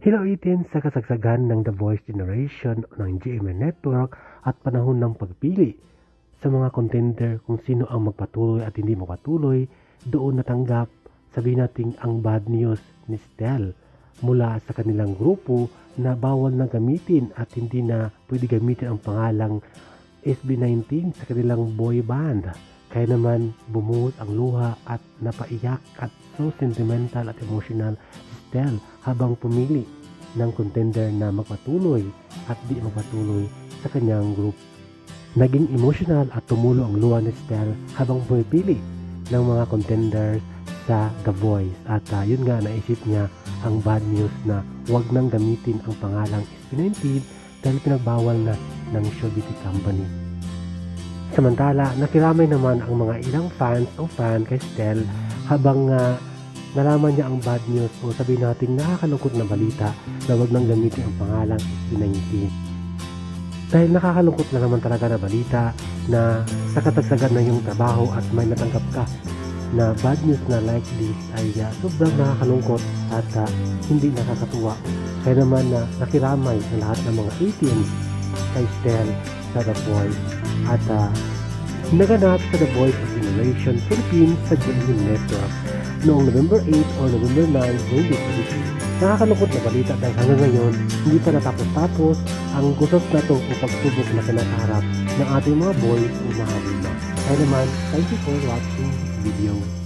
Hinauitin sa kasagsagan ng The Voice Generation ng GMA Network at panahon ng pagpili sa mga contender kung sino ang magpatuloy at hindi magpatuloy, doon natanggap sabihin natin ang bad news ni Stel mula sa kanilang grupo na bawal na gamitin at hindi na pwede gamitin ang pangalang SB19 sa kanilang boy band. Kaya naman bumuhos ang luha at napaiyak at so sentimental at emotional Stel habang pumili ng contender na magpatuloy at di magpatuloy sa kanyang group. Naging emotional at tumulo ang luha ni Stel habang pumipili ng mga contenders sa The Voice at ah, yun nga naisip niya ang bad news na huwag nang gamitin ang pangalang SB19 dahil pinagbawal na ng show beauty company. Samantala, nakiramay naman ang mga ilang fans o fan kay Stel habang ah, nalaman niya ang bad news o sabihin natin nakakalungkot na balita na huwag nang gamitin ang pangalang SB19. Dahil nakakalungkot na naman talaga na balita na sa katagsagan ng iyong trabaho at may natanggap ka na bad news na like this ay ah, sobrang nakakalungkot at ah, hindi nakakatuwa. Kaya naman na nakiramay ang lahat ng mga ATM kay Stel sa The Voice at ah, naganap sa The Voice of Generation Philippines sa GMA Network noong November 8 or November 9, 2023. Nakakalungkot na balita dahil hanggang ngayon hindi pa natapos-tapos ang gusot na o pagsubok na kinakaharap ng ating mga boys o mahalin na. Kaya naman, thank you for watching this video.